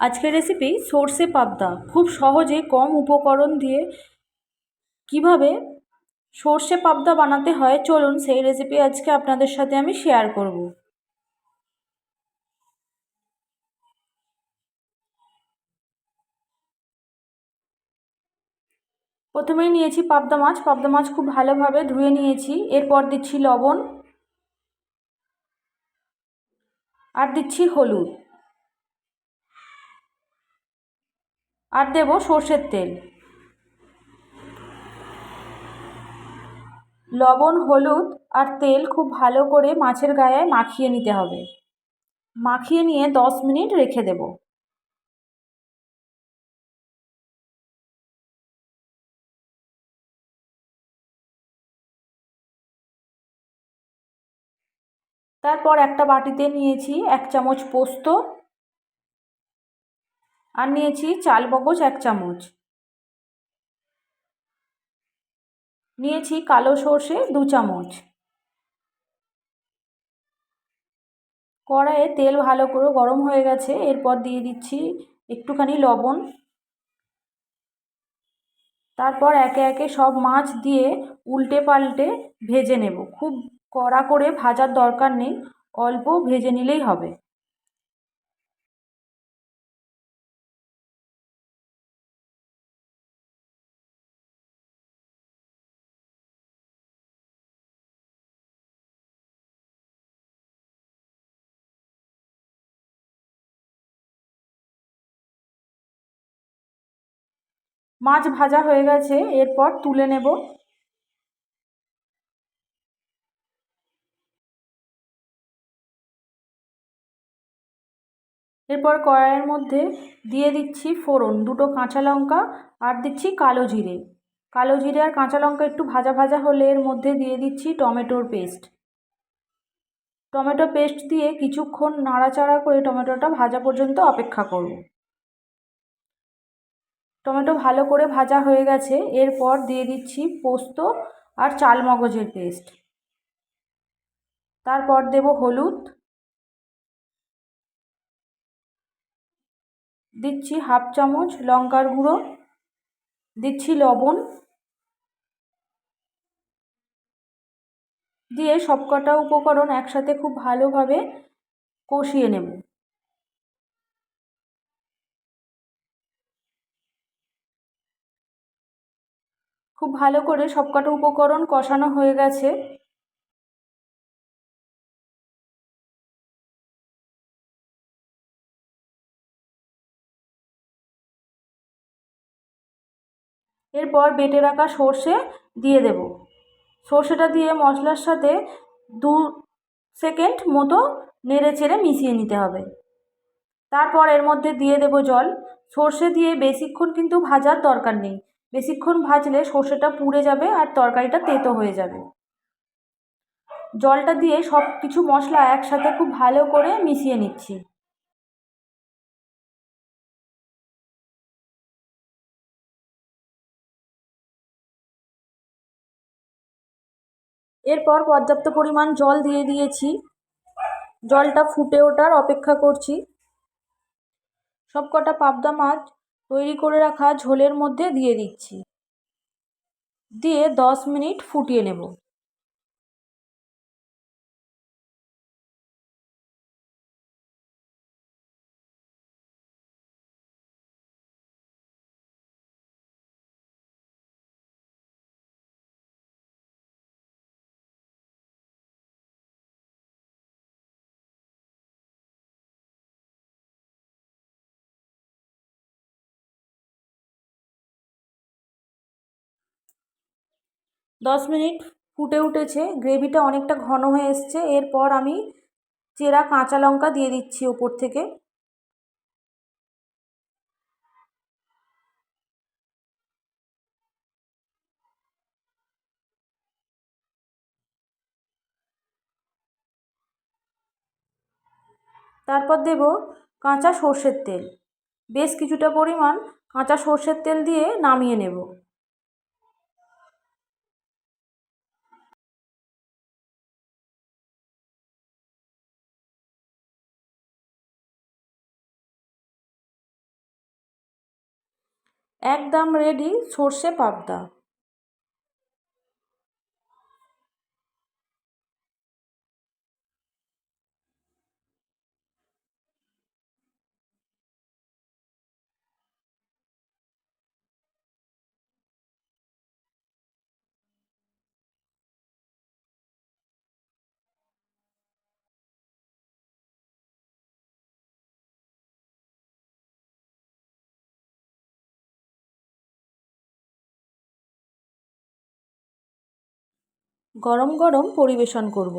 আজকের রেসিপি সর্ষে পাবদা। খুব সহজে কম উপকরণ দিয়ে কীভাবে সর্ষে পাবদা বানাতে হয়, চলুন সেই রেসিপি আজকে আপনাদের সাথে আমি শেয়ার করব। প্রথমেই নিয়েছি পাবদা মাছ। পাবদা মাছ খুব ভালোভাবে ধুয়ে নিয়েছি। এরপর দিচ্ছি লবণ। আর দিচ্ছি হলুদ। আর দেব সর্ষের তেল। লবণ, হলুদ আর তেল খুব ভালো করে মাছের গায়ে মাখিয়ে নিতে হবে। মাখিয়ে নিয়ে দশ মিনিট রেখে দেব। তারপর একটা বাটিতে নিয়েছি এক চামচ পোস্ত আর নিয়েছি চাল মগজ এক চামচ। নিয়েছি কালো সর্ষে দু চামচ। কড়াইয়ে তেল ভালো করে গরম হয়ে গেছে, এরপর দিয়ে দিচ্ছি একটুখানি লবণ। তারপর একে একে সব মাছ দিয়ে উল্টে পাল্টে ভেজে নেব। খুব কড়া করে ভাজার দরকার নেই, অল্প ভেজে নিলেই হবে। মাছ ভাজা হয়ে গেছে, এরপর তুলে নেব। এরপর কড়াইয়ের মধ্যে দিয়ে দিচ্ছি ফোড়ন, দুটো কাঁচা লঙ্কা, আর দিচ্ছি কালো জিরে। কালো জিরে আর কাঁচা লঙ্কা একটু ভাজা ভাজা হলে এর মধ্যে দিয়ে দিচ্ছি টমেটোর পেস্ট। টমেটো পেস্ট দিয়ে কিছুক্ষণ নাড়াচাড়া করে টমেটোটা ভাজা পর্যন্ত অপেক্ষা করব। টমেটো ভালো করে ভাজা হয়ে গেছে। এরপর দিয়ে দিচ্ছি পোস্ত আর চাল মগজের পেস্ট। তারপর দেব হলুদ। দিচ্ছি হাফ চামচ লঙ্কার গুঁড়ো। দিচ্ছি লবণ। দিয়ে সবকটা উপকরণ একসাথে খুব ভালোভাবে কষিয়ে নেব। খুব ভালো করে সবকটা উপকরণ কষানো হয়ে গেছে। এরপর বেটে রাখা সর্ষে দিয়ে দেব। সর্ষেটা দিয়ে মশলার সাথে দু সেকেন্ড মতো নেড়ে চেড়ে মিশিয়ে নিতে হবে। তারপর এর মধ্যে দিয়ে দেব জল। সর্ষে দিয়ে বেশিক্ষণ কিন্তু ভাজার দরকার নেই। বেশিক্ষণ ভাজলে সর্ষেটা পুড়ে যাবে আর তরকারিটা তেতো হয়ে যাবে। জলটা দিয়ে সব কিছু মশলা একসাথে খুব ভালো করে মিশিয়ে নিচ্ছি। এরপর পর্যাপ্ত পরিমাণ জল দিয়ে দিয়েছি। জলটা ফুটে ওঠার অপেক্ষা করছি। সব কটা পাবদা মাছ তৈরি করে রাখা ঝোলের মধ্যে দিয়ে দিচ্ছি। দিয়ে দশ মিনিট ফুটিয়ে নেব। দশ মিনিট ফুটে উঠেছে। গ্রেভিটা অনেকটা ঘন হয়ে এসছে। এরপর আমি চেরা কাঁচা লঙ্কা দিয়ে দিচ্ছি ওপর থেকে। তারপর দেব কাঁচা সর্ষের তেল। বেশ কিছুটা পরিমাণ কাঁচা সর্ষের তেল দিয়ে নামিয়ে নেব। একদম রেডি সর্ষে পাবদা। গরম গরম পরিবেশন করব।